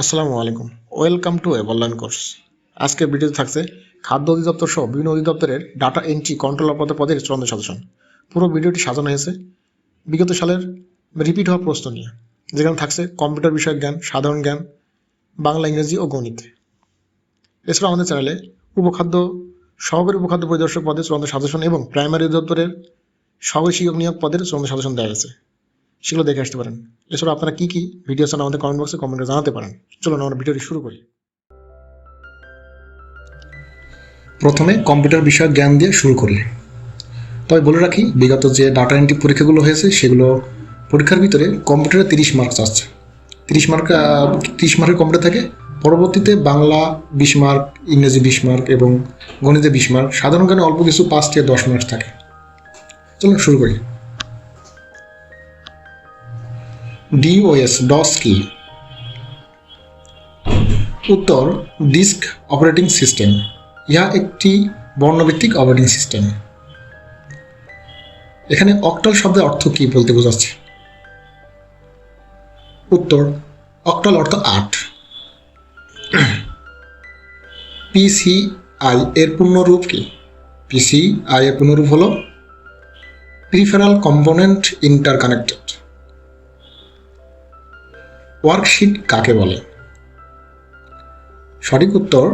আসসালামু আলাইকুম। Welcome to এভারলাইন course আজকের ভিডিওতে থাকছে খাদ্য অধিদপ্তর সহ বিভিন্ন অধিদপ্তরের ডাটা এন্ট্রি কন্ট্রোলার পদে পদের চূড়ান্ত সাজেশন। পুরো ভিডিওটি সাজানো হয়েছে। বিগত সালের রিপিট হওয়া প্রশ্ন নিয়ে, যেখানে থাকছে কম্পিউটার বিষয়ক জ্ঞান, সাধারণ জ্ঞান, বাংলা, ইংরেজি ও গণিত। এছাড়া আমাদের চ্যানেলে উপখাদ্য, সহকারী উপখাদ্য পরিদর্শক পদে চূড়ান্ত সাজেশন এবং প্রাইমারি অধিদপ্তরের সহকারী শিক্ষক নিয়োগ পদের চূড়ান্ত সাজেশন দেওয়া গেছে সেগুলো দেখে আসতে পারেন। এছাড়া আপনারা কী কী ভিডিও চান আমাদের কমেন্ট বক্সে কমেন্টে জানাতে পারেন। চলুন আমরা ভিডিওটি শুরু করি। প্রথমে কম্পিউটার বিষয়ক জ্ঞান দিয়ে শুরু করি তবে বলে রাখি, বিগত যে ডাটা এন্ট্রি পরীক্ষাগুলো হয়েছে, সেগুলো পরীক্ষার ভিতরে কম্পিউটারে তিরিশ মার্কস আসছে। তিরিশ মার্ক তিরিশ মার্কের কম্পিউটার থাকে। পরবর্তীতে বাংলা বিশ মার্ক ইংরেজি বিশ মার্ক এবং গণিতে বিশ মার্ক সাধারণ জ্ঞানে অল্প কিছু পাঁচ থেকে দশ মার্ক থাকে। চলুন শুরু করি। ডিওএস ডস কি উত্তর ডিস্ক অপারেটিং সিস্টেম ইহা একটি বর্ণভিত্তিক অপারেটিং সিস্টেম এখানে অক্টাল শব্দের অর্থ কি বলতে বোঝাচ্ছে? উত্তর অক্টাল অর্থ আট। পিসিআই এর পূর্ণরূপ কি? পিসিআই এর পূর্ণরূপ হল প্রিফারাল কম্পোনেন্ট ইন্টারকানেক্টেড ওয়ার্কশিট কাকে বলে? সঠিক উত্তর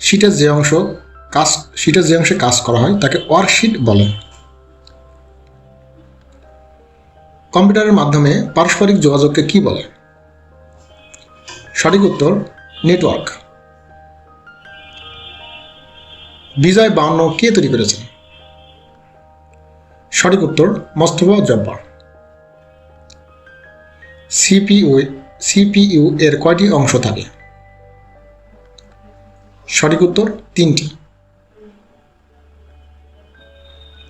শিটের যে অংশ কাজ শিটের যে অংশে কাজ করা হয়, তাকে ওয়ার্কশিট বলে। কম্পিউটারের মাধ্যমে পারস্পরিক যোগাযোগকে কি বলে? সঠিক উত্তর নেটওয়ার্ক বিজয় বাউন্ন কে তৈরি করেছেন সঠিক উত্তর, মোস্তফা জব্বার। সিপিইউ সিপিইউ এর কয়টি অংশ থাকে? সঠিক উত্তর তিনটি।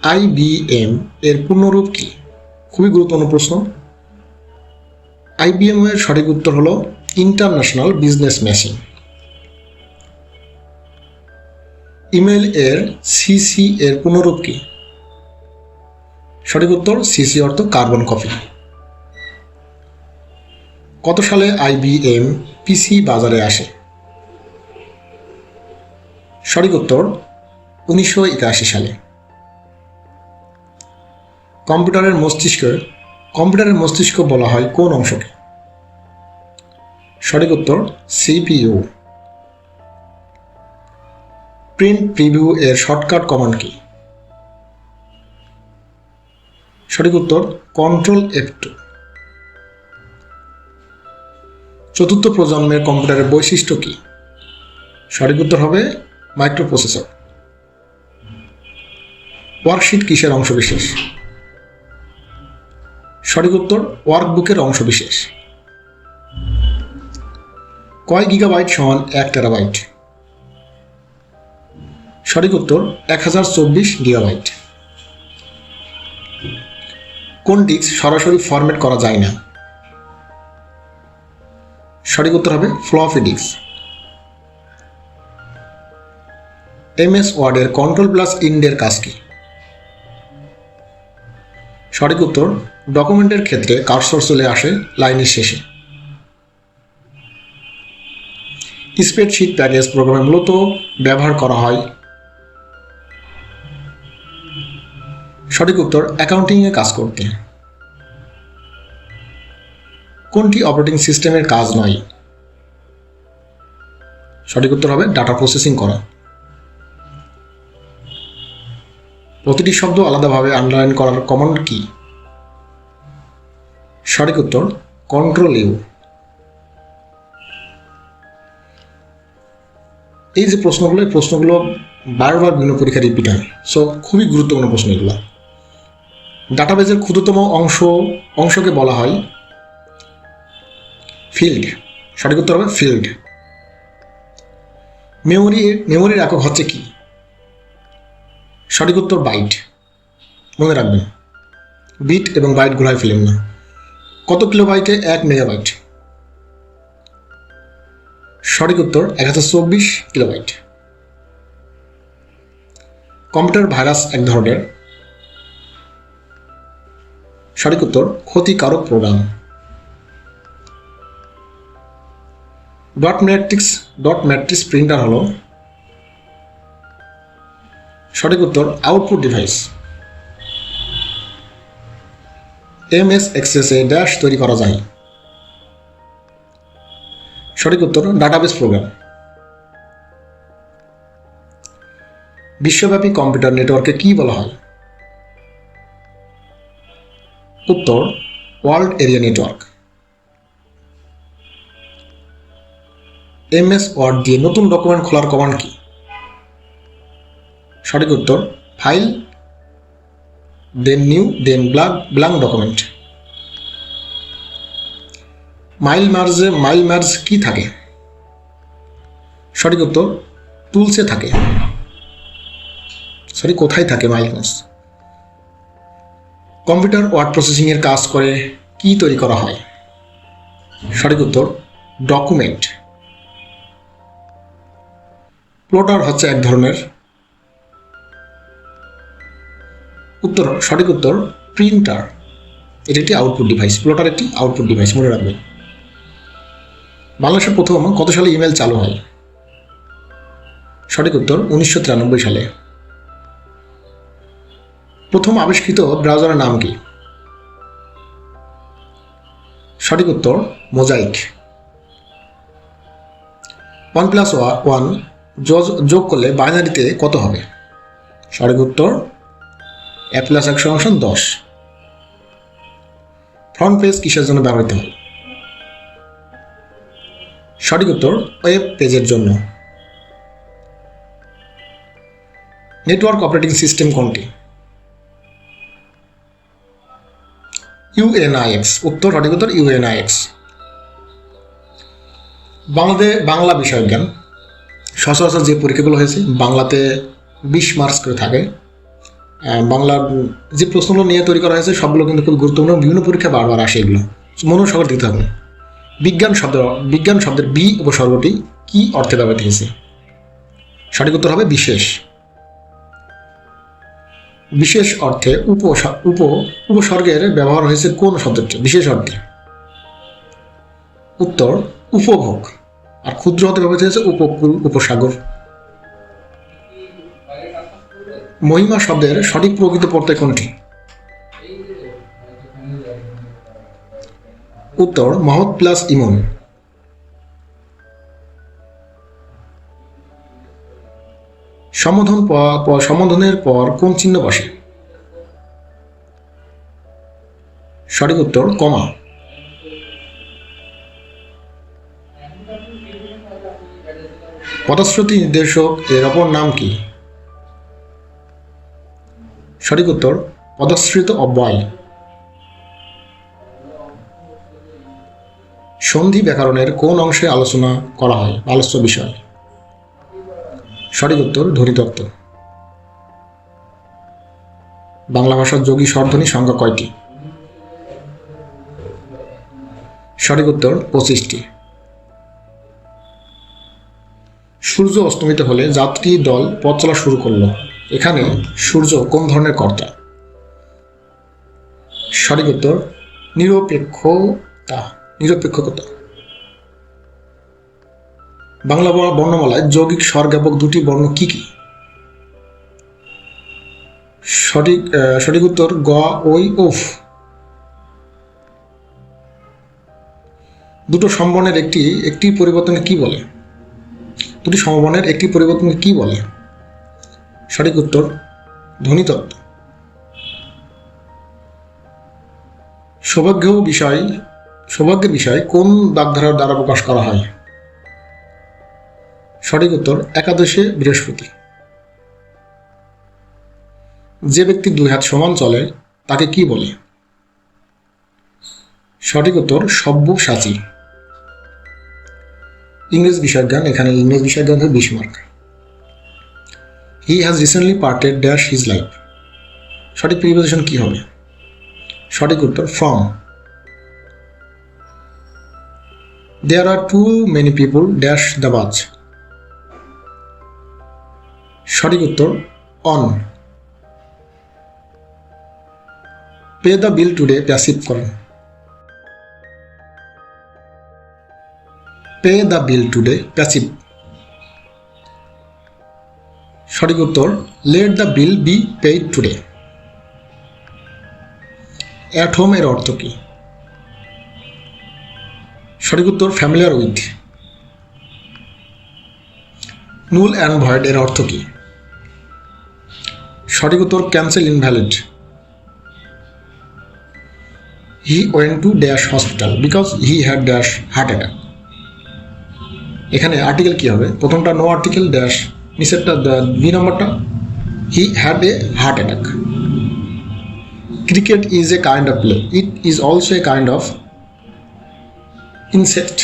আইবিএম এর পূর্ণরূপ কি? খুবই গুরুত্বপূর্ণ প্রশ্ন। আইবিএম এর সঠিক উত্তর হলো ইন্টারন্যাশনাল বিজনেস মেশিন। ইমেল এর সিসি এর পূর্ণরূপ কি? সঠিক উত্তর সিসি অর্থ কার্বন কপি কত সালে আইবিএম পিসি বাজারে আসে? সঠিক উত্তর উনিশশো একাশি সালে। কম্পিউটারের মস্তিষ্ক কম্পিউটারের মস্তিষ্ক বলা হয় কোন অংশকে? সঠিক উত্তর সিপিইউ প্রিন্ট প্রিভিউ এর শর্টকাট কমান্ড কি? সঠিক উত্তর কন্ট্রোল এফ টু। চতুর্থ প্রজন্মের কম্পিউটারের বৈশিষ্ট্য কি? সঠিক উত্তর হবে মাইক্রোপ্রসেসর। ওয়ার্কশিট কিসের অংশবিশেষ? সঠিক উত্তর, ওয়ার্কবুকের অংশবিশেষ। কয় গিগাবাইট সমান এক টেরাবাইট? সঠিক উত্তর, এক হাজার চব্বিশ গিগাবাইট। কোন ডিস্ক সরাসরি ফরম্যাট করা যায় না? সঠিক উত্তর হবে ফ্লপি ডিস্ক এমএস ওয়ার্ডের কন্ট্রোল প্লাস ইন্ডের কাজ কি? সঠিক উত্তর, ডকুমেন্টের ক্ষেত্রে কার্সর চলে আসে লাইনের শেষে। স্প্রেডশিট প্যাকেজ প্রোগ্রামে মূলত ব্যবহার করা হয়। সঠিক উত্তর, অ্যাকাউন্টিংয়ে কাজ করতে। কোনটি অপারেটিং সিস্টেমের কাজ নয়? সঠিক উত্তর হবে ডাটা প্রসেসিং করা। প্রতিটি শব্দ আলাদাভাবে আন্ডারলাইন করার কমান্ড কি? সঠিক উত্তর কন্ট্রোল ইউ এই যে প্রশ্নগুলো, এই প্রশ্নগুলো বারবার বিভিন্ন পরীক্ষা রিপিট হয়। সো খুবই গুরুত্বপূর্ণ প্রশ্ন এগুলো। ডাটাবেজের ক্ষুদ্রতম অংশ, অংশকে বলা হয় ফিল্ড সঠিক উত্তর হবে ফিল্ড মেমোরি মেমোরির একক হচ্ছে কি? সঠিক উত্তর বাইট। মনে রাখবেন। বিট এবং বাইট ঘোরায় ফেলেন না। কত কিলোবাইটে? এক মেগাবাইট। সঠিক উত্তর এক হাজার চব্বিশ কিলোবাইট। কম্পিউটার ভাইরাস এক ধরনের। সঠিক উত্তর ক্ষতিকারক program. Dot matrix dot matrix printer হলো সঠিক উত্তর আউটপুট ডিভাইস এম এস এক্সেসে ড্যাশ তৈরি করা যায়। সঠিক উত্তর ডাটাবেস প্রোগ্রাম বিশ্বব্যাপী কম্পিউটার নেটওয়ার্কে কি বলা হয়? উত্তর world area network MS Word দিয়ে নতুন ডকুমেন্ট খোলার কমান্ড কি? সঠিক উত্তর file then new then blank blank document mail merge mail merge কি থাকে? সঠিক উত্তর টুলসে থাকে। সরি কোথায় থাকে মাইল মার্জ কম্পিউটার ওয়ার্ড প্রসেসিংয়ের কাজ করে, কি তৈরি করা হয়? সঠিক উত্তর ডকুমেন্ট প্লটার হচ্ছে এক ধরনের উত্তর, সঠিক উত্তর প্রিন্টার এটি একটি আউটপুট ডিভাইস প্লটার একটি আউটপুট ডিভাইস মনে রাখবেন। বাংলাদেশের প্রথম কত সালে ইমেল চালু হয়? সঠিক উত্তর, উনিশশো তিরানব্বই সালে। প্রথম আবিষ্কৃত ব্রাউজারের নাম কি? সঠিক উত্তর মোজাইক ওয়ান প্লাস ওয়ান যোগ করলে বাইনারিতে কত হবে? সঠিক উত্তর এক প্লাস এক সমান দশ। ফ্রন্ট পেজ কিসের জন্য ব্যবহৃত হয়? সঠিক উত্তর ওয়েব পেজের জন্য। নেটওয়ার্ক অপারেটিং সিস্টেম কোনটি? ইউএনআইএক্স উত্তর, সঠিক উত্তর ইউএনআইএক্স বাংলাদেশ বাংলা বিষয়জ্ঞান। সচরাচর যে পরীক্ষাগুলো হয়েছে, বাংলাতে বিশ মার্কস করে থাকে। বাংলার যে প্রশ্নগুলো নিয়ে তৈরি করা হয়েছে, সবগুলো কিন্তু খুব গুরুত্বপূর্ণ। বিভিন্ন পরীক্ষা বারবার আসে এগুলো। মনোসগর দিতে হবে। বিজ্ঞান শব্দ, বিজ্ঞান শব্দের বি উপসর্গটি কি অর্থে ব্যবহৃত হয়েছে? সঠিক উত্তর হবে বিশেষ। বিশেষ অর্থে উপ, উপসর্গের ব্যবহার হয়েছে কোন শব্দটি? বিশেষ অর্থে। উত্তর, উপভোগ। আর ক্ষুদ্র হতে ব্যবহৃত হয়েছে উপকূল উপসাগর। মহিমা শব্দের সঠিক প্রকৃত প্রত্যয় কোনটি? উত্তর, মহৎ প্লাস ইমন। সম্বোধন সম্বোধনের পর কোন চিহ্ন বসে? সঠিক উত্তর, কমা। পদশ্রুতি নির্দেশক এর অপর নাম কি? সঠিক উত্তর, পদশ্রিত অব্যয়। সন্ধি ব্যাকরণের কোন অংশে আলোচনা করা হয়? আলোচ্য বিষয়। সঠিক উত্তর ধ্বনিতত্ত্ব বাংলা ভাষার যোগী স্বরধ্বনি সংখ্যা কয়টি? সঠিক উত্তর, পঁচিশটি। সূর্য অস্তমিত হলে যাত্রী দল পথ চলা শুরু করল। এখানে সূর্য কোন ধরনের কর্তা? সঠিক উত্তর নিরপেক্ষতা নিরপেক্ষতা বাংলা বর্ণ- বর্ণমালায় যৌগিক স্বরজ্ঞাপক দুটি বর্ণ কি কি? সঠিক সঠিক উত্তর, গ ওই উফ। দুটো সম্বর্ণের একটি একটি পরিবর্তনকে কি বলে? দুটি সমবর্ণের একটি পরিবর্তনকে কি বলে? সঠিক উত্তর, ধ্বনিতত্ত্ব। সৌভাগ্য বিষয়, সৌভাগ্যের বিষয় কোন বাগধারার দ্বারা প্রকাশ করা হয়? সঠিক উত্তর, একাদশে বৃহস্পতি। যে ব্যক্তি দুই হাত সমান চলে, তাকে কি বলে? সঠিক উত্তর, সব্যসাচী। ইংরেজ বিষয়জ্ঞান এখানে ইংরেজ বিষয়জ্ঞান হচ্ছে বিশ mark he has recently parted dash his life সঠিক প্রিপোজিশন কি হবে? সঠিক উত্তর from there are too many people dash the bus সঠিক উত্তর on pay the bill today passive করেন। Pay the bill today, passive. সঠিক উত্তর, let the bill be paid today. At home এর অর্থ কী? সঠিক উত্তর, familiar with. Null and void এর অর্থ কী? সঠিক উত্তর, cancel invalid. He went to dash hospital, because he had dash heart attack. এখানে আর্টিকেল কি হবে? প্রথমটা নো আর্টিকেল ড্যাশ নিচেরটা বি নম্বরটা he had a heart attack cricket is a kind of play it is also a kind of insect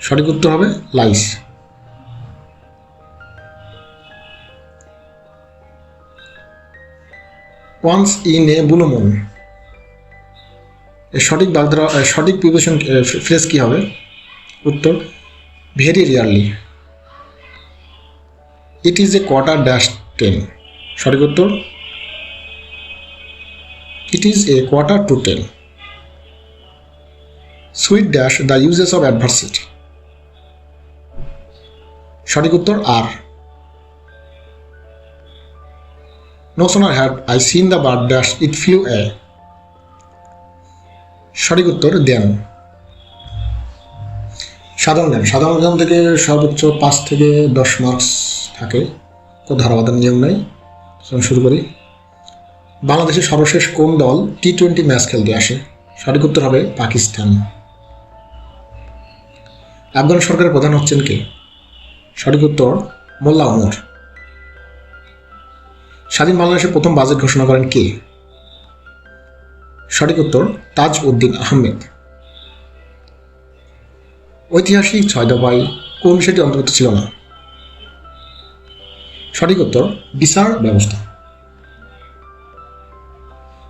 সঠিক উত্তর হবে lies once in এ বুলো মুন এর সঠিক বাগধারা সঠিক প্রিপোজিশন ফ্রেজ কী হবে? উত্তর very rarely it is a quarter dash ten সঠিক উত্তর? It is a quarter to ten sweet dash the uses of adversity সঠিক উত্তর are no sooner had I seen the bird dash it flew away সঠিক উত্তর দেন। সাধারণ জ্ঞান। সাধারণ জ্ঞান থেকে সর্বোচ্চ পাঁচ থেকে দশ মার্কস থাকে। কোনো ধারাবাধক নিয়ম নেই। শুরু করি। বাংলাদেশের সর্বশেষ কোন দল টি টোয়েন্টি ম্যাচ খেলতে আসে? সঠিক উত্তর হবে পাকিস্তান। আফগান সরকারের প্রধান হচ্ছেন কে? সঠিক উত্তর মোল্লা ওমর। স্বাধীন বাংলাদেশের প্রথম বাজেট ঘোষণা করেন কে? সঠিক উত্তর তাজ উদ্দিন আহমেদ। ঐতিহাসিক ছয় দফায় কোন বিষয়টি অন্তর্ভুক্ত ছিল না? সঠিক উত্তর, বিচার ব্যবস্থা।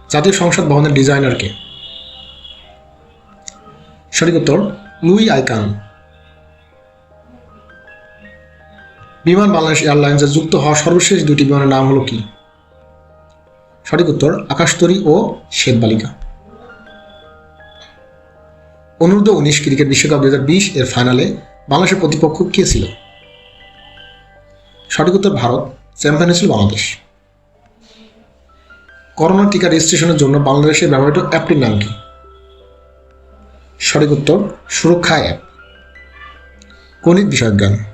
জাতীয় সংসদ ভবনের ডিজাইনারকে সঠিক উত্তর, লুই আইকান বিমান বাংলাদেশ এয়ারলাইন্সে যুক্ত হওয়া সর্বশেষ দুটি বিমানের নাম হলো কি? সঠিক উত্তর, আকাশতরী ও শ্বেতবালিকা। অনূর্ধ্ব উনিশ ক্রিকেট বিশ্বকাপ দু হাজার বিশ এর ফাইনালে বাংলাদেশের প্রতিপক্ষ কে ছিল? সঠিক উত্তর, ভারত। চ্যাম্পিয়ন ছিল বাংলাদেশ। করোনা টিকা রেজিস্ট্রেশনের জন্য বাংলাদেশে ব্যবহৃত অ্যাপটির নাম কি? সঠিক উত্তর, সুরক্ষা অ্যাপ। গণিত বিষয়ক জ্ঞান।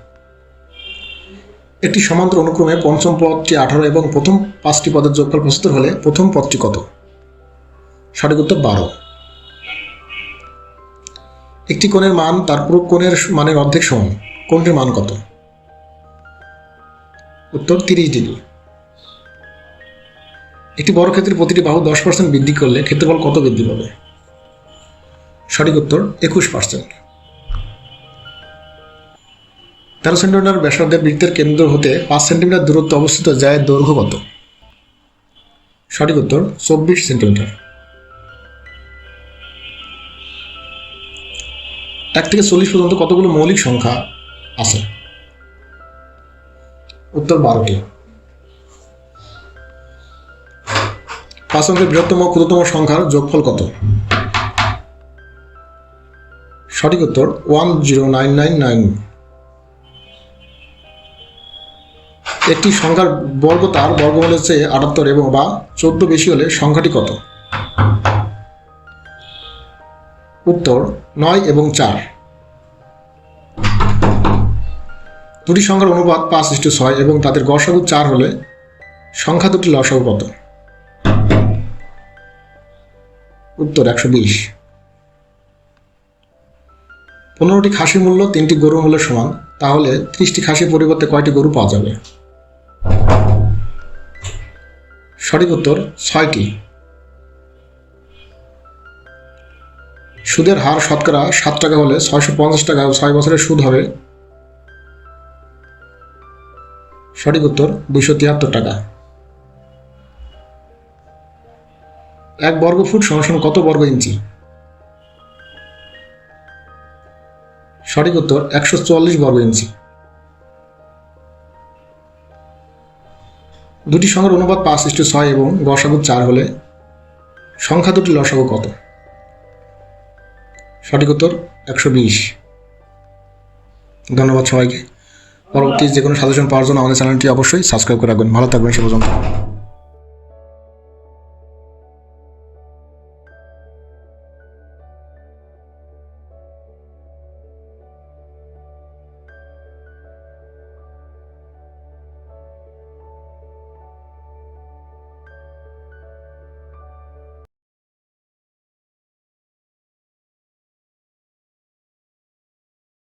একটি সমান্তর অনুক্রমে পঞ্চম পদটি আঠারো এবং প্রথম পাঁচটি পদের যোগফল পঁচাত্তর হলে প্রথম পদটি কত? সঠিক উত্তর বারো। একটি কোণের মান তার পুরো কোণের মানের অর্ধেক সমান। কোণটির মান কত? উত্তর তিরিশ ডিগ্রি। একটি বড় ক্ষেত্রের প্রতিটি বাহু দশ পার্সেন্ট বৃদ্ধি করলে ক্ষেত্রফল কত বৃদ্ধি পাবে? সঠিক উত্তর একুশ পার্সেন্ট তেরো সেন্টিমিটার ব্যাসার্ধের বৃত্তের কেন্দ্র হতে পাঁচ সেন্টিমিটার দূরত্বে অবস্থিত যায় দৈর্ঘ্য কত? সঠিক উত্তর, চব্বিশ সেন্টিমিটার। এক থেকে চল্লিশ পর্যন্ত কতগুলো মৌলিক সংখ্যা আছে? উত্তর বারোটি। পাঁচ অঙ্কের বৃহত্তম ক্ষুদ্রতম সংখ্যার যোগফল কত? সঠিক উত্তর, one zero nine nine nine. একটি সংখ্যার বর্গ তার বর্গমূলের চেয়ে আটাত্তর এবং বা চোদ্দ বেশি হলে সংখ্যাটি কত? উত্তর, নয় এবং চার। দুটি সংখ্যার অনুপাত পাঁচ ইস্টু ছয় এবং তাদের গসাগু চার হলে সংখ্যা দুটি লসাগু কত? উত্তর, একশো বিশ। পনেরোটি খাসির মূল্য তিনটি গরুর মূল্যের সমান, তাহলে ত্রিশটি খাসির পরিবর্তে কয়টি গরু পাওয়া যাবে? সঠিক উত্তর ছয়টি। সুদের হার শতকরা সাত টাকা হলে ছয়শো পঞ্চাশ টাকা ছয় বছরের সুদ হবে। সঠিক উত্তর দুইশো তিয়াত্তর টাকা। এক বর্গ ফুট সমান কত বর্গ ইঞ্চি? সঠিক উত্তর একশো চুয়াল্লিশ বর্গ ইঞ্চি। দুটি সংখ্যার অনুপাত পাঁচ ইস্টু ছয় এবং গসাগু চার হলে সংখ্যা দুটি লসাগু কত? সঠিক উত্তর একশো বিশ। ধন্যবাদ সবাইকে। পরবর্তী যে কোনো সাজেশন পাওয়ার জন্য আমাদের চ্যানেলটি অবশ্যই সাবস্ক্রাইব করে রাখবেন। ভালো থাকবেন সে পর্যন্ত।